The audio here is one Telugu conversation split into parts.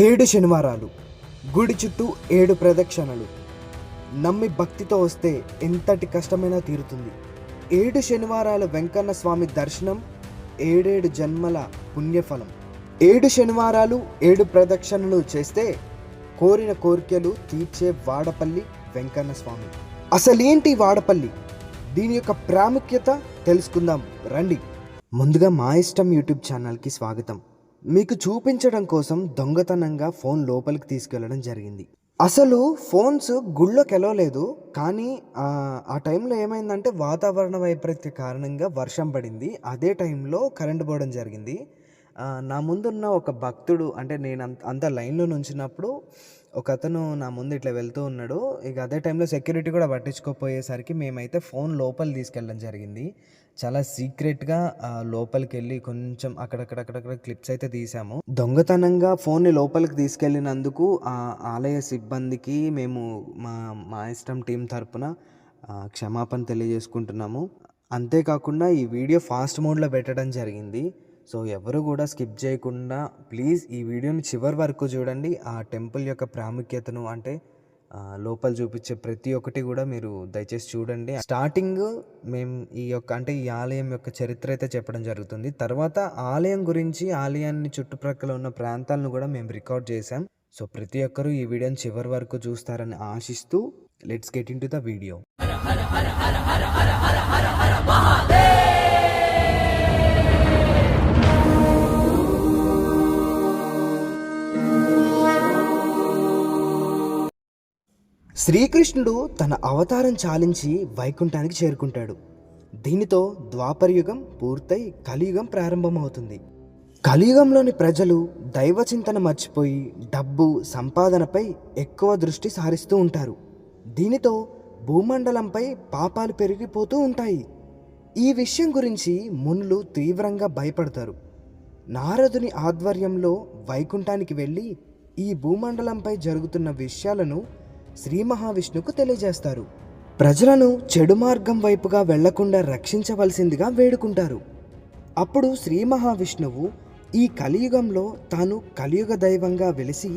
ఏడు శనివారాలు గుడి చుట్టూ ఏడు ప్రదక్షిణలు. నమ్మి భక్తితో వస్తే ఎంతటి కష్టమైనా తీరుతుంది. ఏడు శనివారాల వెంకన్న స్వామి దర్శనం ఏడేడు జన్మల పుణ్యఫలం. ఏడు శనివారాలు ఏడు ప్రదక్షిణలు చేస్తే కోరిన కోరికలు తీర్చే వాడపల్లి వెంకన్న స్వామి. అసలేంటి వాడపల్లి? దీని యొక్క ప్రాముఖ్యత తెలుసుకుందాం. రండి. ముందుగా మా ఇష్టం యూట్యూబ్ ఛానల్కి స్వాగతం. మీకు చూపించడం కోసం దొంగతనంగా ఫోన్ లోపలికి తీసుకెళ్ళడం జరిగింది. అసలు ఫోన్స్ గుళ్ళోకి వెళ్ళలేదు కానీ ఆ, టైంలో ఏమైందంటే వాతావరణ వైపరీత్య కారణంగా వర్షం పడింది. అదే టైంలో కరెంట్ పోవడం జరిగింది. నా ముందున్న ఒక భక్తుడు అంటే నేను అంత అంత లైన్లో నుంచినప్పుడు ఒక అతను నా ముందు ఇట్లా వెళ్తూ ఉన్నాడు. ఇక అదే టైంలో సెక్యూరిటీ కూడా పట్టించుకోపోయేసరికి మేమైతే ఫోన్ లోపల తీసుకెళ్ళడం జరిగింది. చాలా సీక్రెట్గా లోపలికి వెళ్ళి కొంచెం అక్కడక్కడక్కడక్కడ క్లిప్స్ అయితే తీసాము దొంగతనంగా ఫోన్ని లోపలికి తీసుకెళ్ళినందుకు ఆ ఆలయ సిబ్బందికి మేము మా మా ఇష్టం టీం తరపున క్షమాపణ తెలియజేసుకుంటున్నాము అంతేకాకుండా ఈ వీడియో ఫాస్ట్ మోడ్లో పెట్టడం జరిగింది సో ఎవరు కూడా స్కిప్ చేయకుండా ప్లీజ్ ఈ వీడియోని చివరి వరకు చూడండి ఆ టెంపుల్ యొక్క ప్రాముఖ్యతను అంటే లోపల చూపించే ప్రతి ఒక్కటి కూడా మీరు దయచేసి చూడండి. స్టార్టింగ్ మేము ఈ యొక్క అంటే ఈ ఆలయం యొక్క చరిత్ర అయితే చెప్పడం జరుగుతుంది. తర్వాత ఆలయం గురించి ఆలయాన్ని చుట్టుప్రక్కల ఉన్న ప్రాంతాలను కూడా మేము రికార్డ్ చేసాం సో ప్రతి ఒక్కరూ ఈ వీడియోని చివరి వరకు చూస్తారని ఆశిస్తూ let's get into the video శ్రీకృష్ణుడు తన అవతారం చాలించి వైకుంఠానికి చేరుకుంటాడు. దీనితో ద్వాపరయుగం పూర్తయి కలియుగం ప్రారంభమవుతుంది. కలియుగంలోని ప్రజలు దైవ చింతన మర్చిపోయి డబ్బు సంపాదనపై ఎక్కువ దృష్టి సారిస్తూ ఉంటారు. దీనితో భూమండలంపై పాపాలు పెరిగిపోతూ ఉంటాయి. ఈ విషయం గురించి మునులు తీవ్రంగా భయపడతారు. నారదుని ఆధ్వర్యంలో వైకుంఠానికి వెళ్ళి ఈ భూమండలంపై జరుగుతున్న విషయాలను శ్రీ మహావిష్ణుకు తెలియజేస్తారు. ప్రజలను చెడు మార్గం వైపుగా వెళ్ళకుండా రక్షించవలసిందిగా వేడుకుంటారు. అప్పుడు శ్రీ మహావిష్ణువు ఈ కలియుగంలో తాను కలియుగ దైవంగా వెలిసి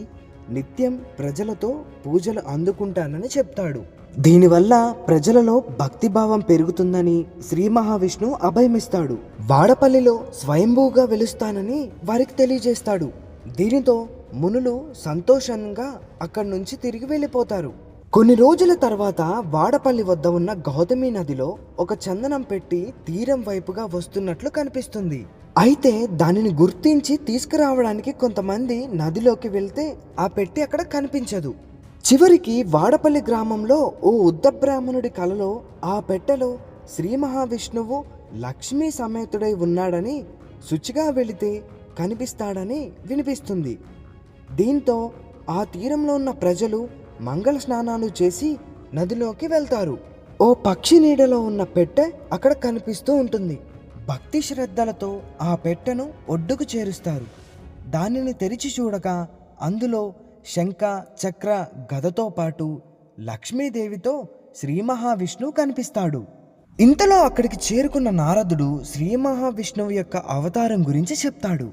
నిత్యం ప్రజలతో పూజలు అందుకుంటానని చెప్తాడు. దీనివల్ల ప్రజలలో భక్తిభావం పెరుగుతుందని శ్రీ మహావిష్ణు అభయమిస్తాడు. వాడపల్లిలో స్వయంభూగా వెలుస్తానని వారికి తెలియజేస్తాడు. దీనితో మునులు సంతోషంగా అక్కడి నుంచి తిరిగి వెళ్ళిపోతారు. కొన్ని రోజుల తర్వాత వాడపల్లి వద్ద ఉన్న గౌతమి నదిలో ఒక చందనం పెట్టి తీరం వైపుగా వస్తున్నట్లు కనిపిస్తుంది. అయితే దానిని గుర్తించి తీసుకురావడానికి కొంతమంది నదిలోకి వెళ్తే ఆ పెట్టి అక్కడ కనిపించదు. చివరికి వాడపల్లి గ్రామంలో ఓ ఉద్దబ్రాహ్మణుడి కలలో ఆ పెట్టెలో శ్రీ మహావిష్ణువు లక్ష్మీ సమేతుడై ఉన్నాడని శుచిగా వెళితే కనిపిస్తాడని వినిపిస్తుంది. దీంతో ఆ తీరంలో ఉన్న ప్రజలు మంగళ స్నానాలు చేసి నదిలోకి వెళ్తారు. ఓ పక్షి నీడలో ఉన్న పెట్టె అక్కడ కనిపిస్తూ ఉంటుంది. భక్తి శ్రద్ధలతో ఆ పెట్టెను ఒడ్డుకు చేరుస్తారు. దానిని తెరిచి చూడగా అందులో శంఖ చక్ర గదతో పాటు లక్ష్మీదేవితో శ్రీ మహావిష్ణువు కనిపిస్తాడు. ఇంతలో అక్కడికి చేరుకున్న నారదుడు శ్రీ మహావిష్ణువు యొక్క అవతారం గురించి చెప్తాడు.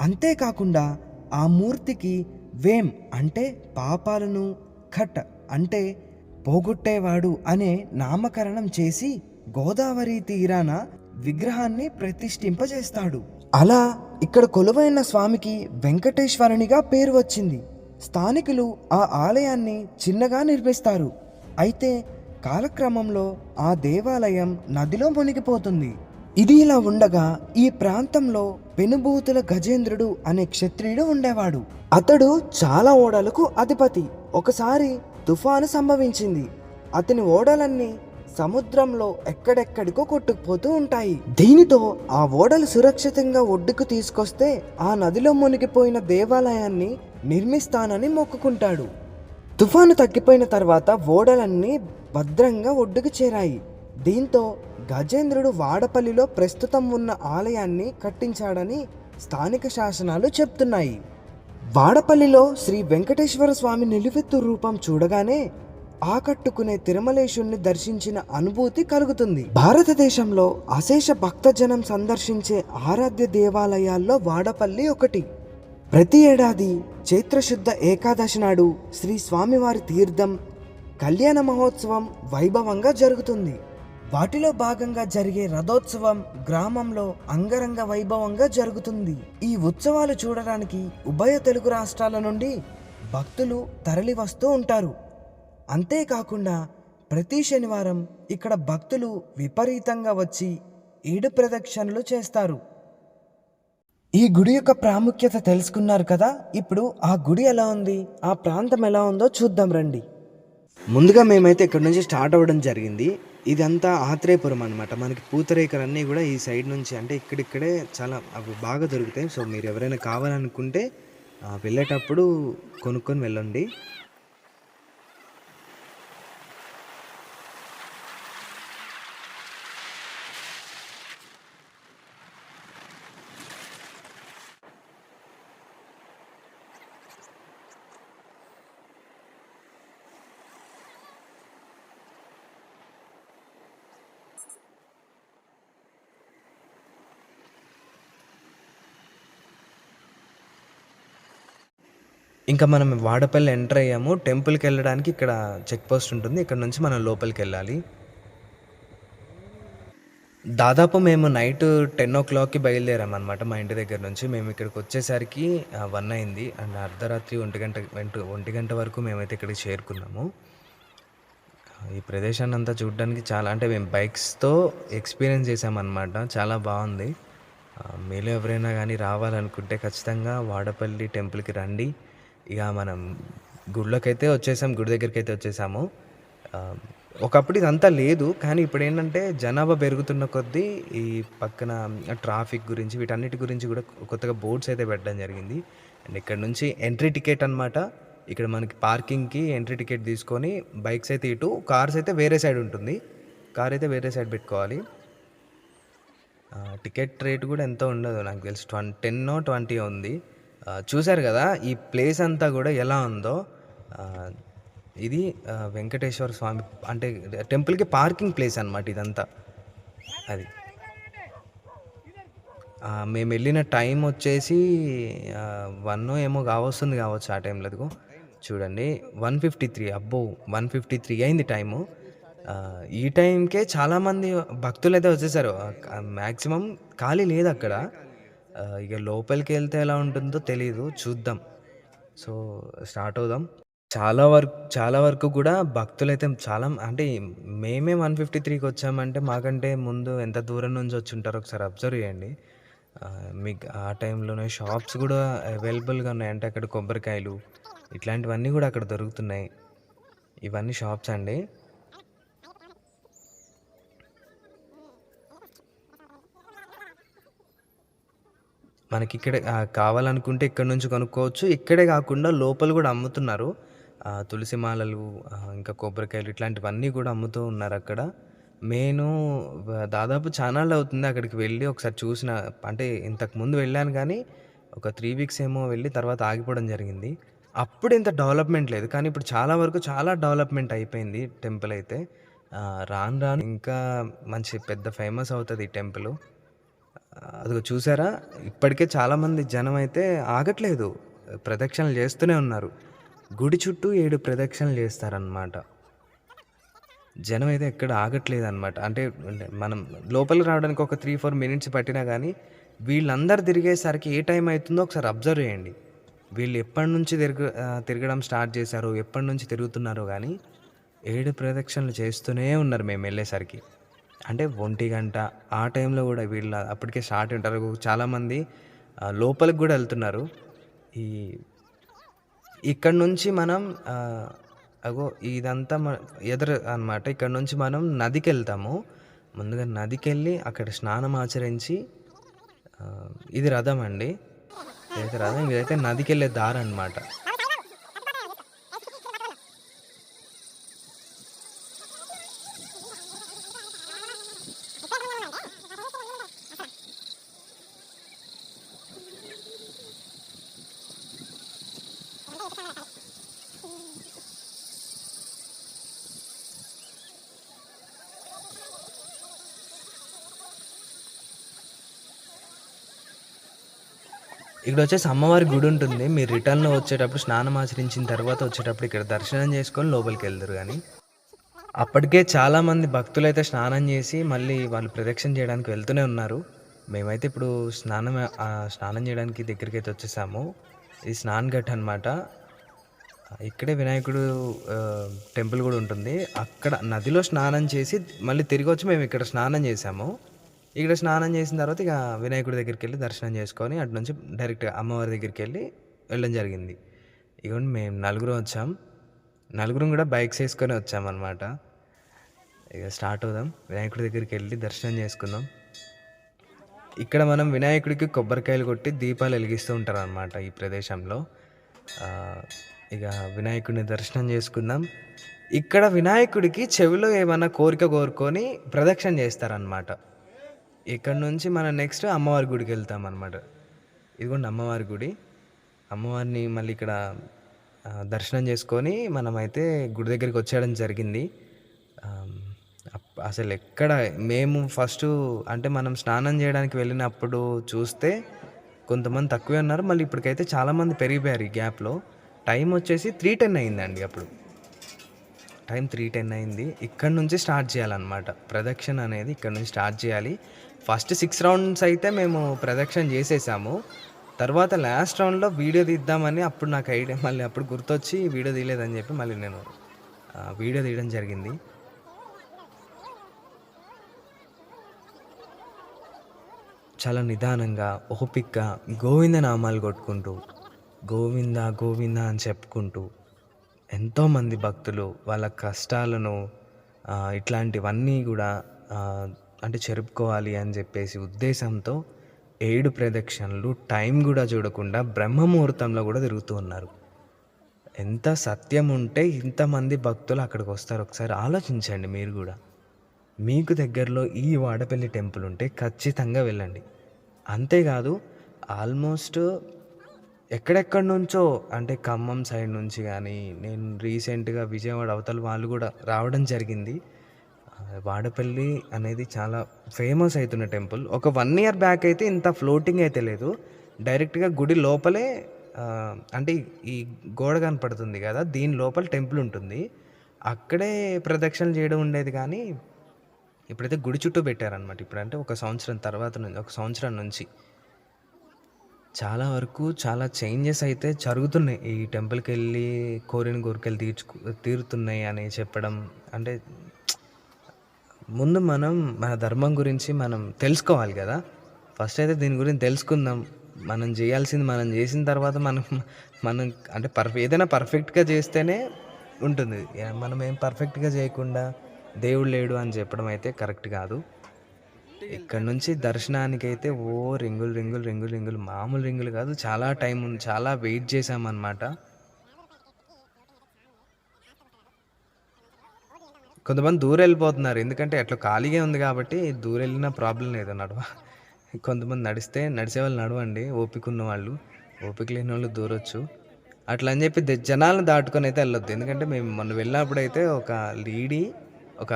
అంతేకాకుండా ఆ మూర్తికి వేం అంటే పాపాలను ఖట్ అంటే పోగొట్టేవాడు అనే నామకరణం చేసి గోదావరి తీరాన విగ్రహాన్ని ప్రతిష్ఠింపజేస్తాడు. అలా ఇక్కడ కొలువైన స్వామికి వెంకటేశ్వరునిగా పేరు వచ్చింది. స్థానికులు ఆ ఆలయాన్ని చిన్నగా నిర్మిస్తారు. అయితే కాలక్రమంలో ఆ దేవాలయం నదిలో మునిగిపోతుంది. ఇది ఇలా ఉండగా ఈ ప్రాంతంలో పెనుభూతుల గజేంద్రుడు అనే క్షత్రియుడు ఉండేవాడు. అతడు చాలా ఓడలకు అధిపతి. ఒకసారి తుఫాను సంభవించింది. అతని ఓడలన్నీ సముద్రంలో ఎక్కడెక్కడికో కొట్టుకుపోతూ ఉంటాయి. దీనితో ఆ ఓడలు సురక్షితంగా ఒడ్డుకు తీసుకొస్తే ఆ నదిలో మునిగిపోయిన దేవాలయాన్ని నిర్మిస్తానని మొక్కుకుంటాడు. తుఫాను తగ్గిపోయిన తర్వాత ఓడలన్నీ భద్రంగా ఒడ్డుకు చేరాయి. దీంతో గజేంద్రుడు వాడపల్లిలో ప్రస్తుతం ఉన్న ఆలయాన్ని కట్టించాడని స్థానిక శాసనాలు చెప్తున్నాయి. వాడపల్లిలో శ్రీ వెంకటేశ్వర స్వామి నిలువెత్తు రూపం చూడగానే ఆకట్టుకునే తిరుమలేశుణ్ణి దర్శించిన అనుభూతి కలుగుతుంది. భారతదేశంలో అశేష భక్తజనం సందర్శించే ఆరాధ్య దేవాలయాల్లో వాడపల్లి ఒకటి. ప్రతి ఏడాది చైత్రశుద్ధ ఏకాదశి నాడు శ్రీ స్వామివారి తీర్థం కళ్యాణ మహోత్సవం వైభవంగా జరుగుతుంది. వాటిలో భాగంగా జరిగే రథోత్సవం గ్రామంలో అంగరంగ వైభవంగా జరుగుతుంది. ఈ ఉత్సవాలు చూడడానికి ఉభయ తెలుగు రాష్ట్రాల నుండి భక్తులు తరలి వస్తూ ఉంటారు. అంతేకాకుండా ప్రతి శనివారం ఇక్కడ భక్తులు విపరీతంగా వచ్చి ఏడు ప్రదక్షిణలు చేస్తారు. ఈ గుడి యొక్క ప్రాముఖ్యత తెలుసుకున్నారు కదా? ఇప్పుడు ఆ గుడి ఎలా ఉంది? ఆ ప్రాంతం ఎలా ఉందో చూద్దాం రండి. ముందుగా మేమైతే ఇక్కడ నుంచి స్టార్ట్ అవ్వడం జరిగింది. ఇదంతా ఆత్రేయపురం అనమాట మనకి పూతరేకలన్నీ కూడా ఈ సైడ్ నుంచి అంటే ఇక్కడిక్కడే చాలా అవి బాగా దొరుకుతాయి. సో మీరు ఎవరైనా కావాలనుకుంటే వెళ్ళేటప్పుడు కొనుక్కొని వెళ్ళండి. ఇంకా మనం వాడపల్లి ఎంటర్ అయ్యాము. టెంపుల్కి వెళ్ళడానికి ఇక్కడ చెక్ పోస్ట్ ఉంటుంది. ఇక్కడ నుంచి మనం లోపలికి వెళ్ళాలి. దాదాపు మేము నైట్ టెన్ ఓ క్లాక్కి బయలుదేరాం అనమాట మా ఇంటి దగ్గర నుంచి. మేము ఇక్కడికి వచ్చేసరికి వన్ అయింది. అండ్ అర్ధరాత్రి ఒంటి గంట వెంట- ఒంటి గంట వరకు మేమైతే ఇక్కడికి చేరుకున్నాము. ఈ ప్రదేశాన్ని అంతా చూడడానికి చాలా అంటే మేము బైక్స్తో ఎక్స్పీరియన్స్ చేసామన్నమాట చాలా బాగుంది. మీలో ఎవరైనా కానీ రావాలనుకుంటే ఖచ్చితంగా వాడపల్లి టెంపుల్కి రండి. ఇక మనం గుడిలోకైతే వచ్చేసాం గుడి దగ్గరికి అయితే వచ్చేసాము ఒకప్పుడు ఇదంతా లేదు కానీ ఇప్పుడు ఏంటంటే జనాభా పెరుగుతున్న కొద్దీ ఈ పక్కన ట్రాఫిక్ గురించి వీటన్నిటి గురించి కూడా కొత్తగా బోర్డ్స్ అయితే పెట్టడం జరిగింది. అండ్ ఇక్కడ నుంచి ఎంట్రీ టికెట్ అన్నమాట. ఇక్కడ మనకి పార్కింగ్కి ఎంట్రీ టికెట్ తీసుకొని బైక్స్ అయితే ఇటు కార్స్ అయితే వేరే సైడ్ ఉంటుంది. కార్ అయితే వేరే సైడ్ పెట్టుకోవాలి. టికెట్ రేట్ కూడా ఎంతో ఉండదు నాకు తెలుసు ట్వం టెన్ ట్వంటీ ఉంది. చూశారు కదా ఈ ప్లేస్ అంతా కూడా ఎలా ఉందో. ఇది వెంకటేశ్వర స్వామి అంటే టెంపుల్కి పార్కింగ్ ప్లేస్ అనమాట ఇదంతా. అది. మేము వెళ్ళిన టైం వచ్చేసి వన్ ఏమో కావస్తుంది కావచ్చు ఆ టైంలో చూడండి వన్ ఫిఫ్టీ త్రీ అబ్బో వన్ ఫిఫ్టీ త్రీ అయింది టైము. ఈ టైంకే చాలామంది భక్తులు అయితే వచ్చేసారు మ్యాక్సిమం ఖాళీ లేదు అక్కడ. ఇక లోపలికి వెళ్తే ఎలా ఉంటుందో తెలియదు చూద్దాం. సో స్టార్ట్ అవుదాం. చాలా వరకు చాలా వరకు కూడా భక్తులైతే చాలా అంటే మేమే వన్ ఫిఫ్టీ త్రీకి వచ్చామంటే మాకంటే ముందు ఎంత దూరం నుంచి వచ్చి ఉంటారో ఒకసారి అబ్జర్వ్ చేయండి. మీకు ఆ టైంలోనే షాప్స్ కూడా అవైలబుల్గా ఉన్నాయి. అంటే అక్కడ కొబ్బరికాయలు ఇట్లాంటివన్నీ కూడా అక్కడ దొరుకుతున్నాయి. ఇవన్నీ షాప్స్ అండి. మనకి ఇక్కడ కావాలనుకుంటే ఇక్కడ నుంచి కొనుక్కోవచ్చు. ఇక్కడే కాకుండా లోపల కూడా అమ్ముతున్నారు. తులసి మాలలు ఇంకా కొబ్బరికాయలు ఇట్లాంటివన్నీ కూడా అమ్ముతూ ఉన్నారు అక్కడ. నేను దాదాపు చానాళ్ళు అవుతుంది అక్కడికి వెళ్ళి ఒకసారి చూసిన అంటే ఇంతకుముందు వెళ్ళాను కానీ ఒక త్రీ వీక్స్ ఏమో వెళ్ళి తర్వాత ఆగిపోవడం జరిగింది. అప్పుడు ఇంత డెవలప్మెంట్ లేదు. కానీ ఇప్పుడు చాలా వరకు చాలా డెవలప్మెంట్ అయిపోయింది టెంపుల్ అయితే. రాను రాను ఇంకా మంచి పెద్ద ఫేమస్ అవుతుంది ఈ టెంపుల్. అదిగో చూసారా? ఇప్పటికే చాలామంది జనం అయితే ఆగట్లేదు. ప్రదక్షిణలు చేస్తూనే ఉన్నారు. గుడి చుట్టూ ఏడు ప్రదక్షిణలు చేస్తారనమాట జనం అయితే ఎక్కడ ఆగట్లేదు అనమాట అంటే మనం లోపలికి రావడానికి ఒక త్రీ ఫోర్ మినిట్స్ పట్టినా కానీ వీళ్ళందరూ తిరిగేసరికి ఏ టైం అవుతుందో ఒకసారి అబ్జర్వ్ చేయండి. వీళ్ళు ఎప్పటి నుంచి తిరగ తిరగడం స్టార్ట్ చేశారు ఎప్పటి నుంచి తిరుగుతున్నారో కానీ ఏడు ప్రదక్షిణలు చేస్తూనే ఉన్నారు మేము వెళ్ళేసరికి. అంటే ఒంటి గంట ఆ టైంలో కూడా వీళ్ళ అప్పటికే స్టార్ట్ ఉంటారు. చాలామంది లోపలికి కూడా వెళ్తున్నారు. ఈ ఇక్కడ నుంచి మనం అగో ఇదంతా మన ఎదురు అనమాట ఇక్కడ నుంచి మనం నదికి వెళ్తాము. ముందుగా నదికి వెళ్ళి అక్కడ స్నానం ఆచరించి ఇది రథం అండి. ఇదైతే రథం. ఇదైతే నదికి వెళ్ళే దారి అనమాట ఇక్కడ వచ్చేసి అమ్మవారి గుడి ఉంటుంది. మీరు రిటర్న్లో వచ్చేటప్పుడు స్నానం ఆచరించిన తర్వాత వచ్చేటప్పుడు ఇక్కడ దర్శనం చేసుకొని లోపలికి వెళ్తారు కానీ అప్పటికే చాలామంది భక్తులు అయితే స్నానం చేసి మళ్ళీ వాళ్ళు ప్రదక్షిణ చేయడానికి వెళ్తూనే ఉన్నారు. మేమైతే ఇప్పుడు స్నానం స్నానం చేయడానికి దగ్గరికి అయితే వచ్చేసాము. ఇది స్నాన్ ఘట్ అనమాట ఇక్కడే వినాయకుడు టెంపుల్ కూడా ఉంటుంది. అక్కడ నదిలో స్నానం చేసి మళ్ళీ తిరిగి వచ్చి మేము ఇక్కడ స్నానం చేసాము. ఇక్కడ స్నానం చేసిన తర్వాత ఇక వినాయకుడి దగ్గరికి వెళ్ళి దర్శనం చేసుకొని అటు నుంచి డైరెక్ట్గా అమ్మవారి దగ్గరికి వెళ్ళి వెళ్ళడం జరిగింది. ఇవ్వండి మేము నలుగురు వచ్చాం. నలుగురం కూడా బైక్స్ వేసుకొని వచ్చామన్నమాట ఇక స్టార్ట్ అవుదాం. వినాయకుడి దగ్గరికి వెళ్ళి దర్శనం చేసుకుందాం. ఇక్కడ మనం వినాయకుడికి కొబ్బరికాయలు కొట్టి దీపాలు వెలిగిస్తూ ఉంటారు అనమాట ఈ ప్రదేశంలో. ఇక వినాయకుడిని దర్శనం చేసుకుందాం. ఇక్కడ వినాయకుడికి చెవిలో ఏమైనా కోరిక కోరుకొని ప్రదక్షిణ చేస్తారనమాట ఇక్కడ నుంచి మనం నెక్స్ట్ అమ్మవారి గుడికి వెళ్తాం అనమాట ఇదిగోండి అమ్మవారి గుడి. అమ్మవారిని మళ్ళీ ఇక్కడ దర్శనం చేసుకొని మనమైతే గుడి దగ్గరికి వచ్చేయడం జరిగింది. అప్- అసలు ఎక్కడ మేము ఫస్ట్ అంటే మనం స్నానం చేయడానికి వెళ్ళినప్పుడు చూస్తే కొంతమంది తక్కువే ఉన్నారు. మళ్ళీ ఇప్పటికైతే చాలామంది పెరిగిపోయారు ఈ గ్యాప్లో టైం వచ్చేసి త్రీ టెన్ అయిందండి అప్పుడు. టైం త్రీ టెన్ అయింది. ఇక్కడ నుంచి స్టార్ట్ చేయాలన్నమాట. ప్రదక్షిణ అనేది ఇక్కడ నుంచి స్టార్ట్ చేయాలి. ఫస్ట్ సిక్స్ రౌండ్స్ అయితే మేము ప్రదక్షిణ చేసేసాము. తర్వాత లాస్ట్ రౌండ్లో వీడియో తీద్దామని అప్పుడు నాకు ఐడియా మళ్ళీ అప్పుడు గుర్తొచ్చి వీడియో తీయలేదని చెప్పి మళ్ళీ నేను వీడియో తీయడం జరిగింది. చాలా నిదానంగా ఓపిక్గా గోవింద నామాలు కొట్టుకుంటూ గోవింద గోవింద అని చెప్పుకుంటూ ఎంతోమంది భక్తులు వాళ్ళ కష్టాలను ఇట్లాంటివన్నీ కూడా అంటే చెరుపుకోవాలి అని చెప్పేసి ఉద్దేశంతో ఏడు ప్రదక్షిణలు టైం కూడా చూడకుండా బ్రహ్మముహూర్తంలో కూడా తిరుగుతూ ఉన్నారు. ఎంత సత్యం ఉంటే ఇంతమంది భక్తులు అక్కడికి వస్తారు. ఒకసారి ఆలోచించండి మీరు కూడా. మీకు దగ్గరలో ఈ వాడపల్లి టెంపుల్ ఉంటే ఖచ్చితంగా వెళ్ళండి. అంతేకాదు ఆల్మోస్ట్ ఎక్కడెక్కడి నుంచో అంటే ఖమ్మం సైడ్ నుంచి కానీ నేను రీసెంట్గా విజయవాడ అవతల వాళ్ళు కూడా రావడం జరిగింది. వాడపల్లి అనేది చాలా ఫేమస్ అవుతున్న టెంపుల్. ఒక వన్ ఇయర్ బ్యాక్ అయితే ఇంత ఫ్లోటింగ్ అయితే లేదు. డైరెక్ట్గా గుడి లోపలే అంటే ఈ గోడ కనపడుతుంది కదా దీని లోపల టెంపుల్ ఉంటుంది. అక్కడే ప్రదక్షిణలు చేయడం ఉండేది కానీ ఇప్పుడైతే గుడి చుట్టూ పెట్టారనమాట ఇప్పుడంటే ఒక సంవత్సరం తర్వాత నుంచి ఒక సంవత్సరం నుంచి. చాలా వరకు చాలా చేంజెస్ అయితే జరుగుతున్నాయి. ఈ టెంపుల్కి వెళ్ళి కోరిన కోరికలు తీర్చుకు తీరుతున్నాయి అని చెప్పడం అంటే ముందు మనం మన ధర్మం గురించి మనం తెలుసుకోవాలి కదా. ఫస్ట్ అయితే దీని గురించి తెలుసుకుందాం. మనం చేయాల్సింది మనం చేసిన తర్వాత మనం మనం అంటే పర్ఫెక్ట్ ఏదైనా పర్ఫెక్ట్గా చేస్తేనే ఉంటుంది. మనం ఏం పర్ఫెక్ట్గా చేయకుండా దేవుడు లేడు అని చెప్పడం అయితే కరెక్ట్ కాదు. ఇక్కడ నుంచి దర్శనానికి అయితే ఓ రింగులు రింగులు రింగులు రింగులు మామూలు రింగులు కాదు. చాలా టైం ఉంది చాలా వెయిట్ చేసామన్నమాట కొంతమంది దూరం వెళ్ళిపోతున్నారు ఎందుకంటే అట్లా ఖాళీగా ఉంది కాబట్టి దూరం వెళ్ళినా ప్రాబ్లం లేదు నడవ. కొంతమంది నడిస్తే నడిచే వాళ్ళు నడవండి ఓపిక ఉన్న వాళ్ళు ఓపిక లేని వాళ్ళు దూరొచ్చు. అట్లా అని చెప్పి జనాలను దాటుకొని అయితే వెళ్ళొద్దు. ఎందుకంటే మేము మొన్న వెళ్ళినప్పుడు అయితే ఒక లేడీ ఒక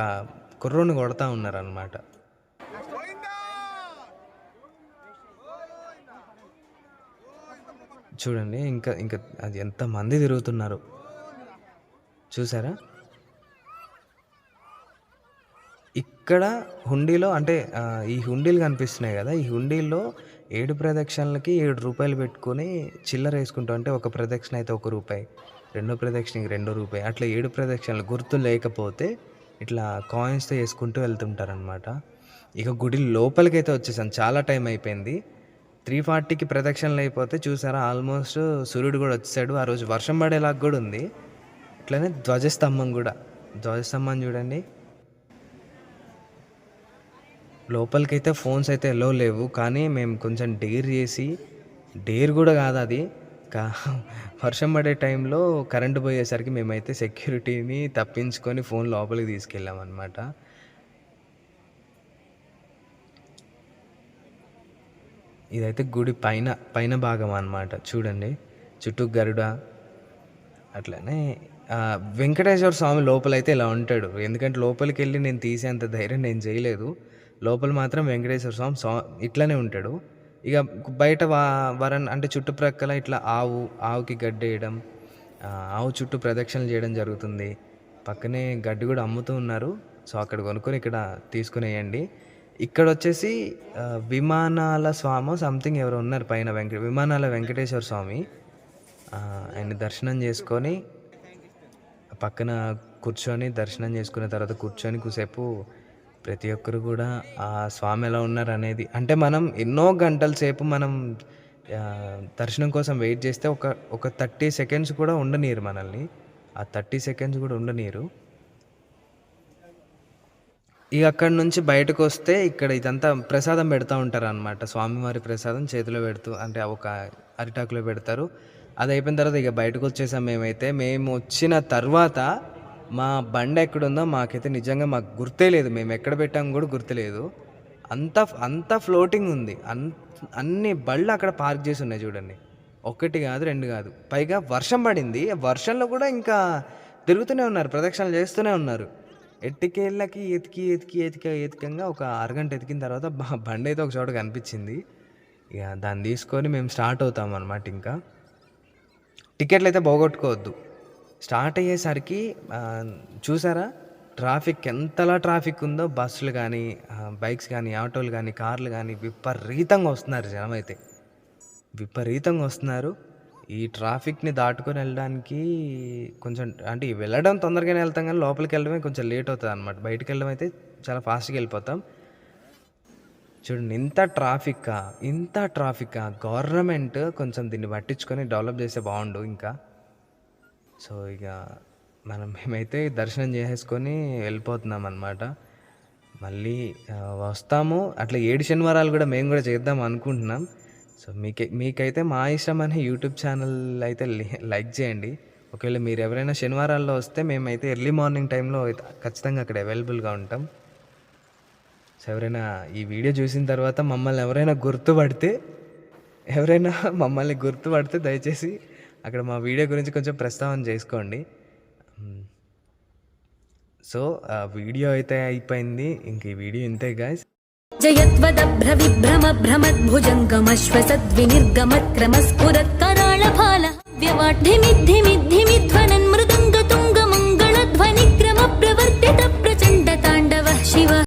కుర్రోని కొడతా ఉన్నారనమాట చూడండి ఇంకా ఇంకా అది ఎంతమంది తిరుగుతున్నారు. చూసారా? ఇక్కడ హుండీలో అంటే ఈ హుండీలు కనిపిస్తున్నాయి కదా ఈ హుండీల్లో ఏడు ప్రదక్షిణలకి ఏడు రూపాయలు పెట్టుకొని చిల్లర వేసుకుంటాం. అంటే ఒక ప్రదక్షిణ అయితే ఒక రూపాయి రెండో ప్రదక్షిణకి రెండో రూపాయి అట్లా ఏడు ప్రదక్షిణలు గుర్తు లేకపోతే ఇట్లా కాయిన్స్తో వేసుకుంటూ వెళ్తుంటారనమాట ఇక గుడి లోపలికి అయితే వచ్చేసాను చాలా టైం అయిపోయింది. త్రీ ఫార్టీకి ప్రదక్షిణలు అయిపోతే చూసారా ఆల్మోస్ట్ సూర్యుడు కూడా వచ్చాడు ఆ రోజు వర్షం పడేలాగా కూడా ఉంది. అట్లనే ధ్వజస్తంభం కూడా. ధ్వజస్తంభం చూడండి. లోపలికైతే ఫోన్స్ అయితే ఎల్లో లేవు కానీ మేము కొంచెం డేర్ చేసి డేర్ కూడా కాదు అది. కా వర్షం పడే టైంలో కరెంటు పోయేసరికి మేమైతే సెక్యూరిటీని తప్పించుకొని ఫోన్ లోపలికి తీసుకెళ్ళాం అనమాట ఇదైతే గుడి పైన పైన భాగం అన్నమాట. చూడండి చుట్టూ గరుడ అట్లనే వెంకటేశ్వర స్వామి లోపలైతే ఇలా ఉంటాడు. ఎందుకంటే లోపలికి వెళ్ళి నేను తీసేంత ధైర్యం నేను చేయలేదు. లోపల మాత్రం వెంకటేశ్వర స్వామి స్వా ఇట్లానే ఉంటాడు. ఇక బయట వా వరన్ అంటే చుట్టుప్రక్కల ఇట్లా ఆవు ఆవుకి గడ్డి వేయడం ఆవు చుట్టూ ప్రదక్షిణలు చేయడం జరుగుతుంది. పక్కనే గడ్డి కూడా అమ్ముతూ ఉన్నారు. సో అక్కడ కొనుక్కొని ఇక్కడ తీసుకునేయండి. ఇక్కడ వచ్చేసి విమానాల స్వామి సంథింగ్ ఎవరు ఉన్నారు పైన వెంకట విమానాల వెంకటేశ్వర స్వామి. ఆయన దర్శనం చేసుకొని పక్కన కూర్చొని దర్శనం చేసుకున్న తర్వాత కూర్చొని కూసేపు ప్రతి ఒక్కరు కూడా ఆ స్వామి ఎలా ఉన్నారు అనేది అంటే మనం ఎన్నో గంటల సేపు మనం దర్శనం కోసం వెయిట్ చేస్తే ఒక ఒక థర్టీ సెకండ్స్ కూడా ఉండనీరు మనల్ని. ఆ థర్టీ సెకండ్స్ కూడా ఉండనీరు. ఇక అక్కడి నుంచి బయటకు వస్తే ఇక్కడ ఇదంతా ప్రసాదం పెడతా ఉంటారు అనమాట స్వామివారి ప్రసాదం చేతిలో పెడుతూ అంటే ఒక అరిటాకులో పెడతారు. అది అయిపోయిన తర్వాత ఇక బయటకు వచ్చేసాం మేమైతే. మేము వచ్చిన తర్వాత మా బండి ఎక్కడుందో మాకైతే నిజంగా మాకు గుర్తే లేదు. మేము ఎక్కడ పెట్టాము కూడా గుర్తులేదు అంత అంత ఫ్లోటింగ్ ఉంది. అన్ అన్ని బళ్ళు అక్కడ పార్క్ చేసి ఉన్నాయి చూడండి. ఒకటి కాదు రెండు కాదు. పైగా వర్షం పడింది. వర్షంలో కూడా ఇంకా తిరుగుతూనే ఉన్నారు. ప్రదక్షిణలు చేస్తూనే ఉన్నారు. ఎట్టికేళ్ళకి ఎతికి ఎతికి ఎతిక ఎతికంగా ఒక అరగంట ఎతికిన తర్వాత బండి అయితే ఒక చోట కనిపించింది. ఇక దాన్ని తీసుకొని మేము స్టార్ట్ అవుతాం అనమాట ఇంకా. టికెట్లు అయితే పోగొట్టుకోవద్దు. స్టార్ట్ అయ్యేసరికి చూసారా? ట్రాఫిక్ ఎంతలా ట్రాఫిక్ ఉందో బస్సులు కానీ బైక్స్ కానీ ఆటోలు కానీ కార్లు కానీ విపరీతంగా వస్తున్నారు జనం అయితే విపరీతంగా వస్తున్నారు. ఈ ట్రాఫిక్ని దాటుకొని వెళ్ళడానికి కొంచెం అంటే వెళ్ళడం తొందరగానే వెళ్తాం కానీ లోపలికి వెళ్ళడమే కొంచెం లేట్ అవుతుంది అనమాట బయటికి వెళ్ళడం అయితే చాలా ఫాస్ట్గా వెళ్ళిపోతాం. చూడండి ఇంత ట్రాఫిక్కా? ఇంత ట్రాఫిక్కా? గవర్నమెంట్ కొంచెం దీన్ని పట్టించుకొని డెవలప్ చేస్తే బాగుండు ఇంకా? సో ఇక మనం మేమైతే దర్శనం చేసేసుకొని వెళ్ళిపోతున్నాం అనమాట మళ్ళీ వస్తాము. అట్లా ఏడు శనివారాలు కూడా మేము కూడా చేద్దాం అనుకుంటున్నాం. సో మీకే మీకైతే మా ఇష్టం అనే యూట్యూబ్ ఛానల్ అయితే లైక్ చేయండి. ఒకవేళ మీరు ఎవరైనా శనివారాల్లో వస్తే మేమైతే ఎర్లీ మార్నింగ్ టైంలో అయితే ఖచ్చితంగా అక్కడ అవైలబుల్గా ఉంటాం. సో ఎవరైనా ఈ వీడియో చూసిన తర్వాత మమ్మల్ని ఎవరైనా గుర్తుపడితే ఎవరైనా మమ్మల్ని గుర్తుపడితే దయచేసి అక్కడ మా వీడియో గురించి కొంచెం ప్రస్తావన చేసుకోండి. సో వీడియో అయితే అయిపోయింది. ఇంక ఈ వీడియో ఇంతే గాయస్ జయత్వద్రవిభ్రమ భ్రమద్భుజంగమశ్వసద్వినిర్గమక్రమస్ఫురత్కరాళఫాల వ్యవాఢ్యమిద్ధిమిద్ధిమిధ్వనన్మృదంగ తుంగ మంగళధ్వనిక్రమ ప్రవర్త